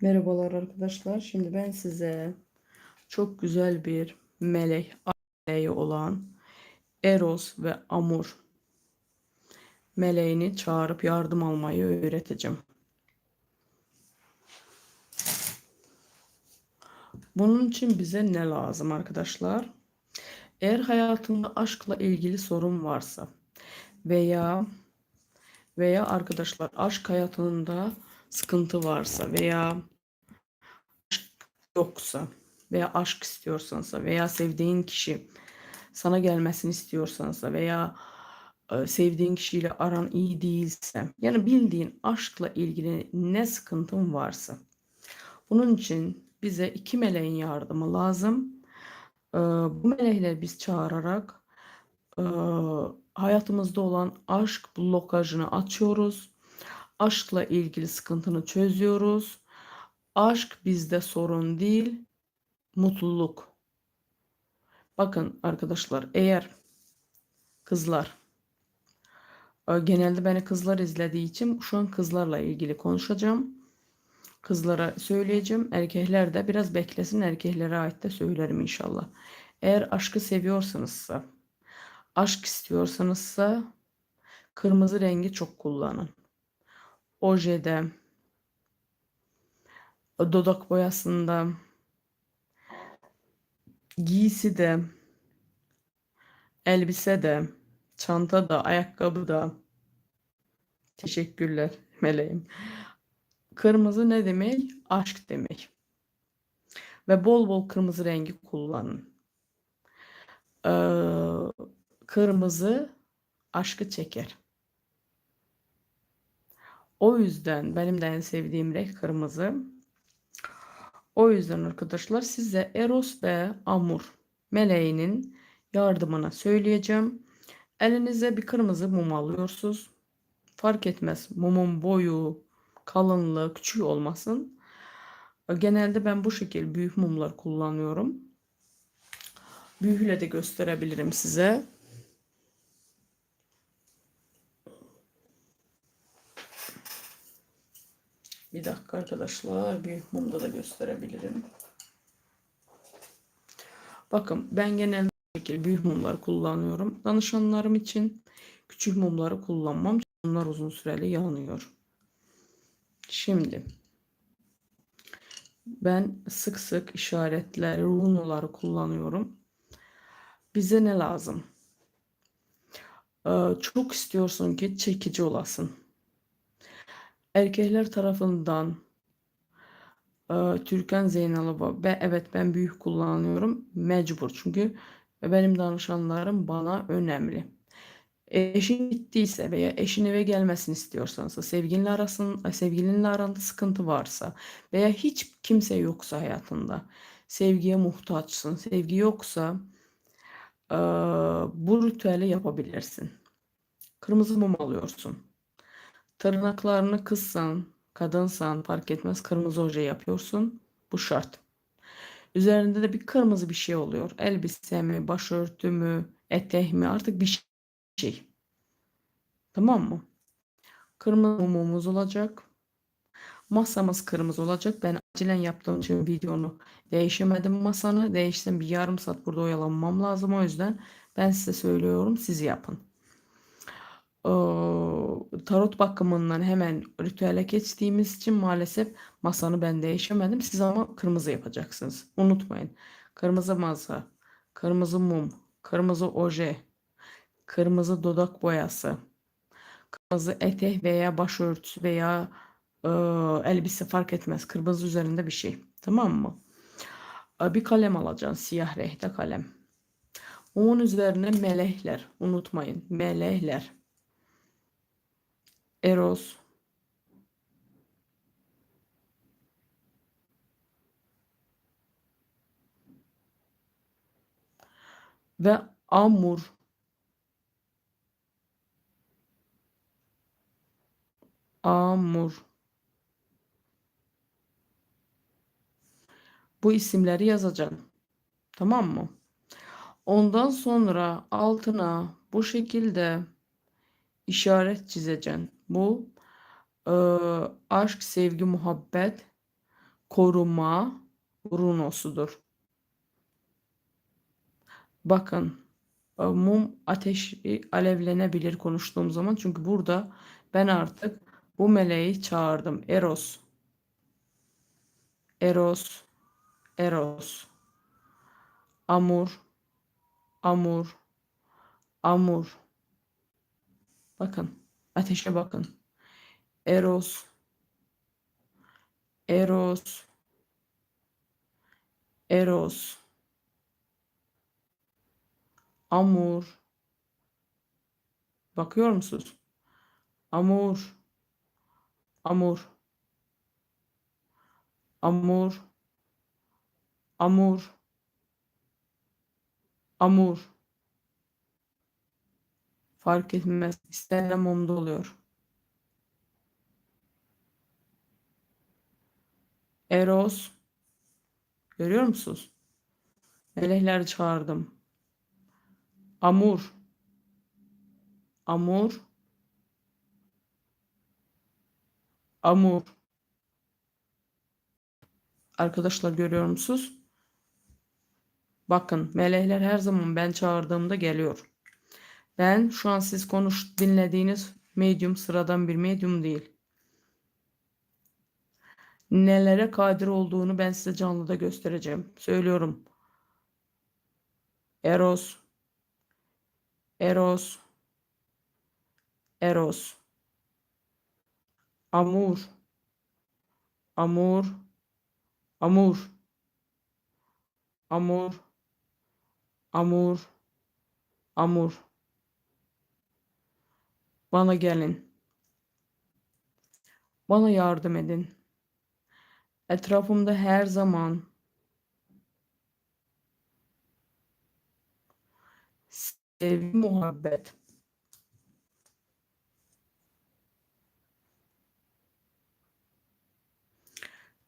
Merhabalar arkadaşlar. Şimdi ben size çok güzel bir melek meleği olan Eros ve Amur meleğini çağırıp yardım almayı öğreteceğim. Bunun için bize ne lazım arkadaşlar? Eğer hayatında aşkla ilgili sorun varsa veya veya arkadaşlar aşk hayatında sıkıntı varsa veya yoksa veya aşk istiyorsansa veya sevdiğin kişi sana gelmesini istiyorsansa veya e, sevdiğin kişiyle aran iyi değilse yani bildiğin aşkla ilgili ne sıkıntın varsa bunun için bize iki meleğin yardımı lazım. E, bu melekleri biz çağırarak e, hayatımızda olan aşk blokajını açıyoruz. Aşkla ilgili sıkıntını çözüyoruz. Aşk bizde sorun değil, mutluluk. Bakın arkadaşlar eğer kızlar e, genelde beni kızlar izlediği için şu an kızlarla ilgili konuşacağım. Kızlara söyleyeceğim. Erkekler de biraz beklesin. Erkeklere ait de söylerim inşallah. Eğer aşkı seviyorsanızsa, aşk istiyorsanızsa kırmızı rengi çok kullanın. Ojede, dudak boyasında, giysi de, elbise de, çanta da, ayakkabı da. Teşekkürler meleğim. Kırmızı ne demek? Aşk demek. Ve bol bol kırmızı rengi kullanın. Ee, kırmızı aşkı çeker. O yüzden benim de en sevdiğim renk kırmızı. O yüzden arkadaşlar size Eros ve Amur meleğinin yardımına söyleyeceğim. Elinize bir kırmızı mum alıyorsunuz. Fark etmez mumun boyu, kalınlığı, küçüğü olmasın. Genelde ben bu şekil büyük mumlar kullanıyorum. Büyüğüyle de gösterebilirim size. Bir dakika arkadaşlar. Büyük mumda da gösterebilirim. Bakın ben genelde şekilde büyük mumlar kullanıyorum. Danışanlarım için küçük mumları kullanmam. Onlar uzun süreli yanıyor. Şimdi ben sık sık işaretler, runoları kullanıyorum. Bize ne lazım? Ee, çok istiyorsun ki çekici olasın erkekler tarafından e, Türkan Zeynalova ve evet ben büyük kullanıyorum mecbur çünkü benim danışanlarım bana önemli. Eşin gittiyse veya eşin eve gelmesini istiyorsanız, sevgilinle arasın, sevgilinle aranda sıkıntı varsa veya hiç kimse yoksa hayatında, sevgiye muhtaçsın, sevgi yoksa e, bu ritüeli yapabilirsin. Kırmızı mum alıyorsun. Tırnaklarını kıssan, kadınsan fark etmez kırmızı oje yapıyorsun. Bu şart. Üzerinde de bir kırmızı bir şey oluyor. Elbise mi, başörtü mü, etek mi artık bir şey. Tamam mı? Kırmızı mumumuz olacak. Masamız kırmızı olacak. Ben acilen yaptığım için videonu değişemedim masanı. Değişsem bir yarım saat burada oyalanmam lazım. O yüzden ben size söylüyorum siz yapın tarot bakımından hemen ritüele geçtiğimiz için maalesef masanı ben değişemedim. Siz ama kırmızı yapacaksınız. Unutmayın. Kırmızı masa, kırmızı mum, kırmızı oje, kırmızı dudak boyası, kırmızı etek veya başörtüsü veya e, elbise fark etmez. Kırmızı üzerinde bir şey. Tamam mı? Bir kalem alacaksın. Siyah renkte kalem. Onun üzerine melekler. Unutmayın. Melekler. Eros ve Amur Amur bu isimleri yazacağım. Tamam mı? Ondan sonra altına bu şekilde işaret çizeceksin. Bu e, aşk, sevgi, muhabbet koruma runosudur. Bakın e, mum ateşi alevlenebilir konuştuğum zaman. Çünkü burada ben artık bu meleği çağırdım. Eros. Eros. Eros. Amur. Amur. Amur. Bakın. Ateşe bakın. Eros. Eros. Eros. Amur. Bakıyor musunuz? Amur. Amur. Amur. Amur. Amur. Fark etmez. İstenen mumda oluyor. Eros. Görüyor musunuz? Melekler çağırdım. Amur. Amur. Amur. Arkadaşlar görüyor musunuz? Bakın melekler her zaman ben çağırdığımda geliyor. Ben şu an siz konuş dinlediğiniz medyum sıradan bir medyum değil. Nelere kadir olduğunu ben size canlıda göstereceğim. Söylüyorum. Eros. Eros. Eros. Amur. Amur. Amur. Amur. Amur. Amur. Bana gelin. Bana yardım edin. Etrafımda her zaman sevgi, muhabbet.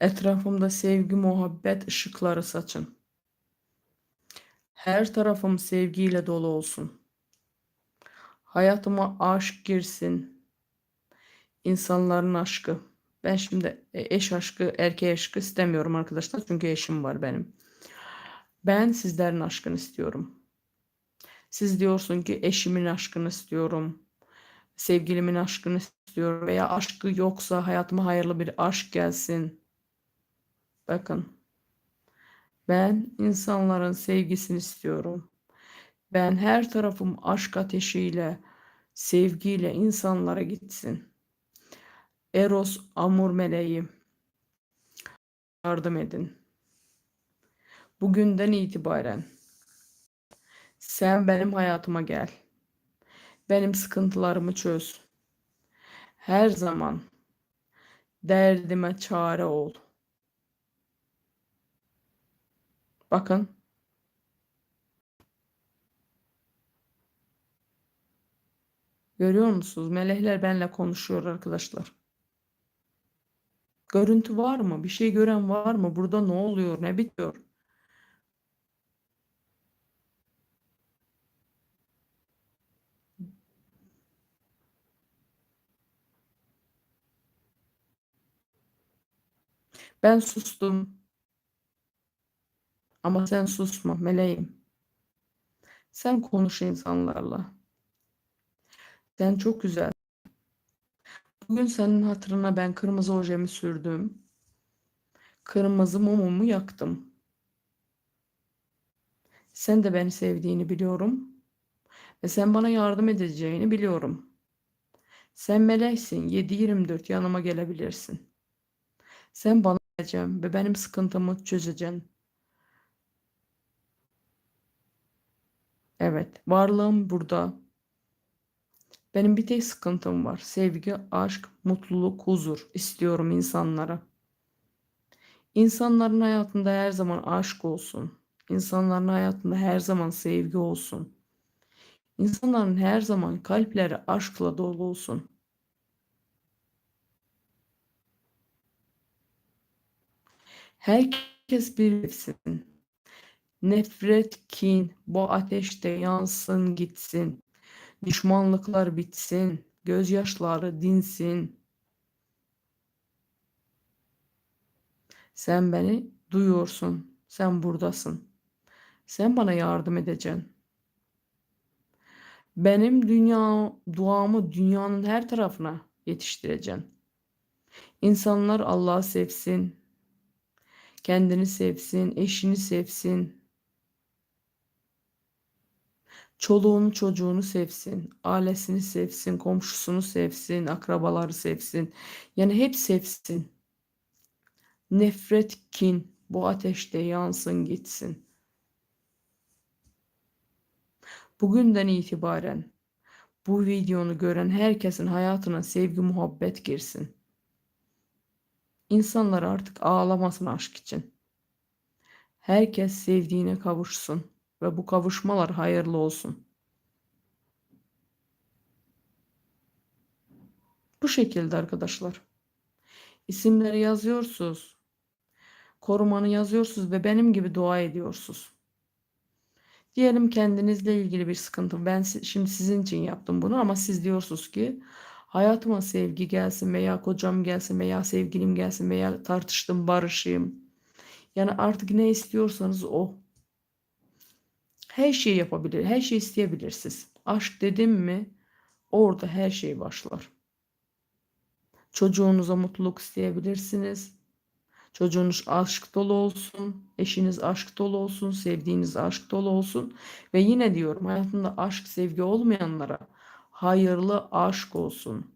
Etrafımda sevgi, muhabbet ışıkları saçın. Her tarafım sevgiyle dolu olsun. Hayatıma aşk girsin. İnsanların aşkı. Ben şimdi e, eş aşkı, erkeğe aşkı istemiyorum arkadaşlar. Çünkü eşim var benim. Ben sizlerin aşkını istiyorum. Siz diyorsun ki eşimin aşkını istiyorum. Sevgilimin aşkını istiyorum. Veya aşkı yoksa hayatıma hayırlı bir aşk gelsin. Bakın. Ben insanların sevgisini istiyorum. Ben her tarafım aşk ateşiyle, sevgiyle insanlara gitsin. Eros Amur meleği yardım edin. Bugünden itibaren sen benim hayatıma gel. Benim sıkıntılarımı çöz. Her zaman derdime çare ol. Bakın. Görüyor musunuz? Melekler benimle konuşuyor arkadaşlar. Görüntü var mı? Bir şey gören var mı? Burada ne oluyor? Ne bitiyor? Ben sustum. Ama sen susma meleğim. Sen konuş insanlarla. Sen çok güzel. Bugün senin hatırına ben kırmızı ojemi sürdüm. Kırmızı mumumu yaktım. Sen de beni sevdiğini biliyorum. Ve sen bana yardım edeceğini biliyorum. Sen meleksin. 7-24 yanıma gelebilirsin. Sen bana geleceğim ve benim sıkıntımı çözeceksin. Evet, varlığım burada. Benim bir tek sıkıntım var. Sevgi, aşk, mutluluk, huzur istiyorum insanlara. İnsanların hayatında her zaman aşk olsun. İnsanların hayatında her zaman sevgi olsun. İnsanların her zaman kalpleri aşkla dolu olsun. Herkes bilsin. Nefret, kin bu ateşte yansın gitsin. Düşmanlıklar bitsin. Gözyaşları dinsin. Sen beni duyuyorsun. Sen buradasın. Sen bana yardım edeceksin. Benim dünya duamı dünyanın her tarafına yetiştireceksin. İnsanlar Allah'ı sevsin, kendini sevsin, eşini sevsin, çoluğunu çocuğunu sevsin, ailesini sevsin, komşusunu sevsin, akrabaları sevsin. Yani hep sevsin. Nefret, kin bu ateşte yansın gitsin. Bugünden itibaren bu videonu gören herkesin hayatına sevgi muhabbet girsin. İnsanlar artık ağlamasın aşk için. Herkes sevdiğine kavuşsun ve bu kavuşmalar hayırlı olsun. Bu şekilde arkadaşlar. İsimleri yazıyorsunuz. Korumanı yazıyorsunuz ve benim gibi dua ediyorsunuz. Diyelim kendinizle ilgili bir sıkıntı. Ben şimdi sizin için yaptım bunu ama siz diyorsunuz ki hayatıma sevgi gelsin veya kocam gelsin veya sevgilim gelsin veya tartıştım barışayım. Yani artık ne istiyorsanız o. Her şeyi yapabilir, her şeyi isteyebilirsiniz. Aşk dedim mi orada her şey başlar. Çocuğunuza mutluluk isteyebilirsiniz. Çocuğunuz aşk dolu olsun, eşiniz aşk dolu olsun, sevdiğiniz aşk dolu olsun. Ve yine diyorum hayatında aşk, sevgi olmayanlara hayırlı aşk olsun,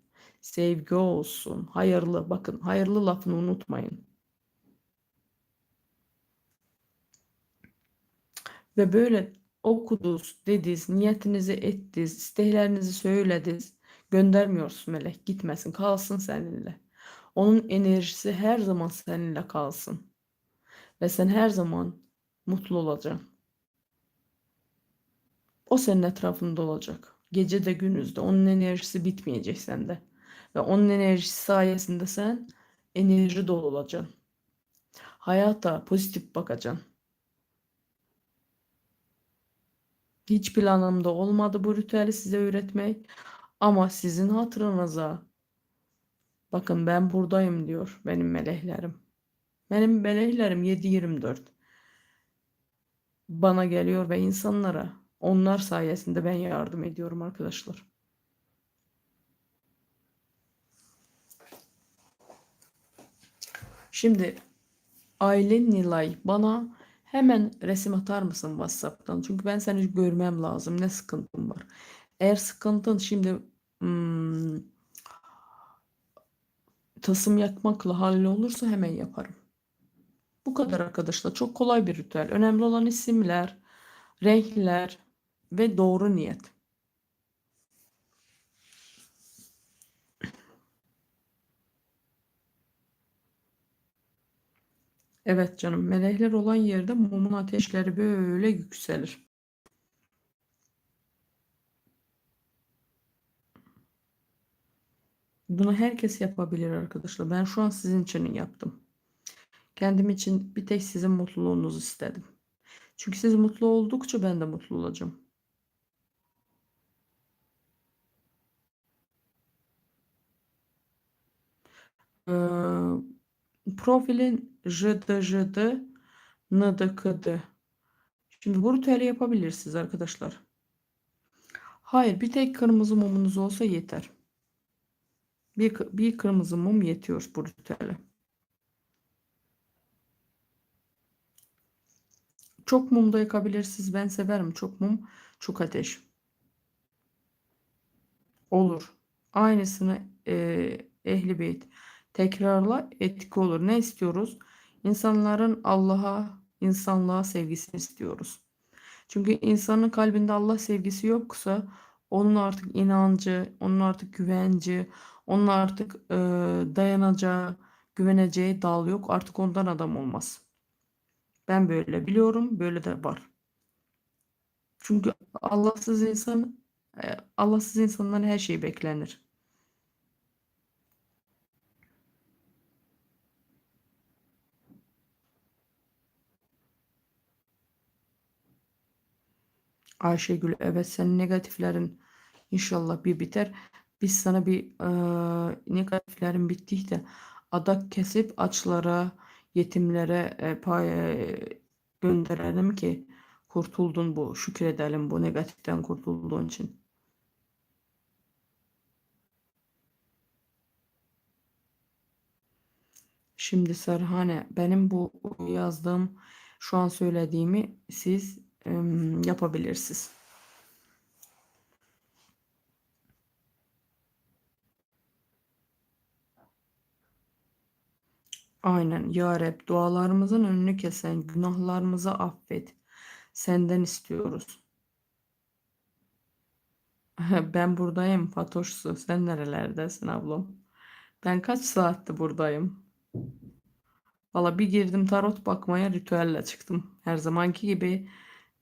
sevgi olsun, hayırlı. Bakın hayırlı lafını unutmayın. Ve böyle okuduz, dediz, niyetinizi ettiz, isteklerinizi söylediz. Göndermiyorsun melek gitmesin kalsın seninle. Onun enerjisi her zaman seninle kalsın. Ve sen her zaman mutlu olacaksın. O senin etrafında olacak. Gece de gündüz de onun enerjisi bitmeyecek sende. Ve onun enerjisi sayesinde sen enerji dolu olacaksın. Hayata pozitif bakacaksın. Hiç planımda olmadı bu ritüeli size öğretmek. Ama sizin hatırınıza bakın ben buradayım diyor benim meleklerim. Benim meleklerim 7-24 bana geliyor ve insanlara onlar sayesinde ben yardım ediyorum arkadaşlar. Şimdi Aylin Nilay bana hemen resim atar mısın WhatsApp'tan? Çünkü ben seni görmem lazım. Ne sıkıntın var? Eğer sıkıntın şimdi hmm, tasım yakmakla hallolursa hemen yaparım. Bu kadar arkadaşlar. Çok kolay bir ritüel. Önemli olan isimler, renkler ve doğru niyet. Evet canım, melekler olan yerde mumun ateşleri böyle yükselir. Bunu herkes yapabilir arkadaşlar. Ben şu an sizin için yaptım. Kendim için bir tek sizin mutluluğunuzu istedim. Çünkü siz mutlu oldukça ben de mutlu olacağım. Profilin JDJD NDKD. Şimdi bu ritüeli yapabilirsiniz arkadaşlar. Hayır bir tek kırmızı mumunuz olsa yeter. Bir, bir kırmızı mum yetiyor bu ritüele. Çok mum da yakabilirsiniz. Ben severim çok mum, çok ateş. Olur. Aynısını e, Ehli Beyt tekrarla etki olur. Ne istiyoruz? İnsanların Allah'a, insanlığa sevgisini istiyoruz. Çünkü insanın kalbinde Allah sevgisi yoksa onun artık inancı, onun artık güvenci, onun artık e, dayanacağı, güveneceği dal yok. Artık ondan adam olmaz. Ben böyle biliyorum, böyle de var. Çünkü Allahsız insan, e, Allahsız insanların her şeyi beklenir. Ayşegül evet senin negatiflerin inşallah bir biter. Biz sana bir e, negatiflerin bittiğinde adak kesip açlara yetimlere e, pay e, gönderelim ki kurtuldun bu şükredelim bu negatiften kurtulduğun için. Şimdi Serhane benim bu yazdığım şu an söylediğimi siz yapabilirsiniz. Aynen ya Rab dualarımızın önünü kesen günahlarımızı affet. Senden istiyoruz. Ben buradayım Fatoşsu. Sen nerelerdesin ablam? Ben kaç saatte buradayım? Valla bir girdim tarot bakmaya ritüelle çıktım. Her zamanki gibi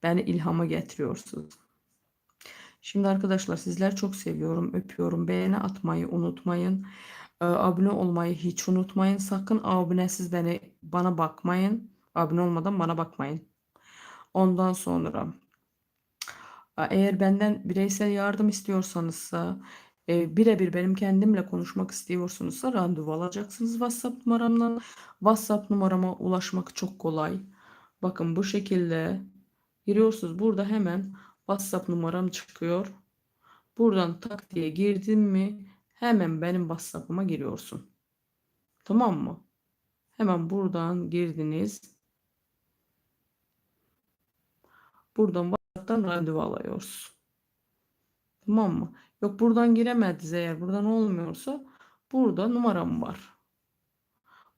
beni ilhama getiriyorsunuz. Şimdi arkadaşlar sizler çok seviyorum, öpüyorum. Beğeni atmayı unutmayın. Ee, abone olmayı hiç unutmayın. Sakın abonesiz beni bana bakmayın. Abone olmadan bana bakmayın. Ondan sonra eğer benden bireysel yardım istiyorsanızsa e, birebir benim kendimle konuşmak istiyorsunuzsa randevu alacaksınız WhatsApp numaramdan. WhatsApp numarama ulaşmak çok kolay. Bakın bu şekilde giriyorsunuz. Burada hemen WhatsApp numaram çıkıyor. Buradan tak diye girdim mi hemen benim WhatsApp'ıma giriyorsun. Tamam mı? Hemen buradan girdiniz. Buradan WhatsApp'tan randevu alıyoruz. Tamam mı? Yok buradan giremediniz eğer buradan olmuyorsa burada numaram var.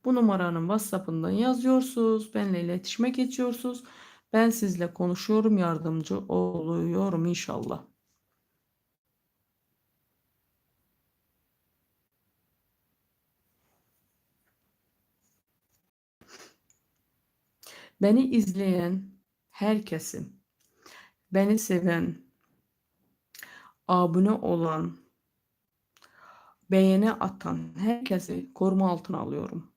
Bu numaranın WhatsApp'ından yazıyorsunuz. Benimle iletişime geçiyorsunuz. Ben sizle konuşuyorum, yardımcı oluyorum inşallah. Beni izleyen herkesin, beni seven, abone olan, beğeni atan herkesi koruma altına alıyorum.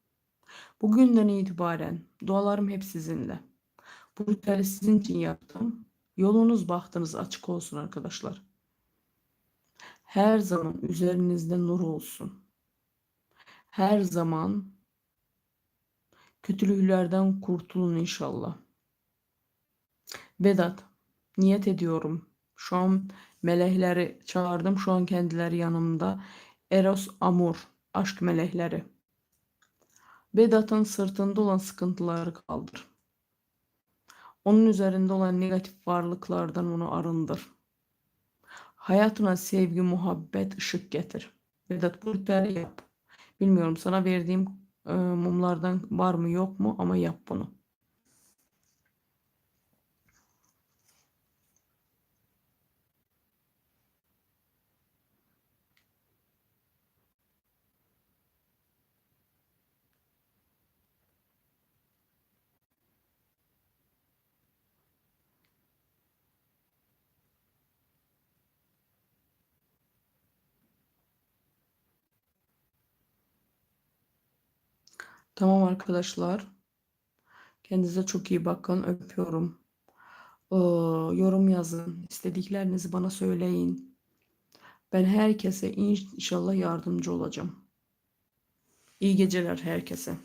Bugünden itibaren dualarım hep sizinle. Bu ritüeli sizin için yaptım. Yolunuz bahtınız açık olsun arkadaşlar. Her zaman üzerinizde nur olsun. Her zaman kötülüklerden kurtulun inşallah. Vedat, niyet ediyorum. Şu an melekleri çağırdım. Şu an kendileri yanımda. Eros Amur, aşk melekleri. Vedat'ın sırtında olan sıkıntıları kaldır. Onun üzerinde olan negatif varlıklardan onu arındır. Hayatına sevgi, muhabbet, ışık getir. Vedat bu yap. Bilmiyorum sana verdiğim e, mumlardan var mı yok mu ama yap bunu. Tamam arkadaşlar. Kendinize çok iyi bakın. Öpüyorum. Ee, yorum yazın. İstediklerinizi bana söyleyin. Ben herkese inşallah yardımcı olacağım. İyi geceler herkese.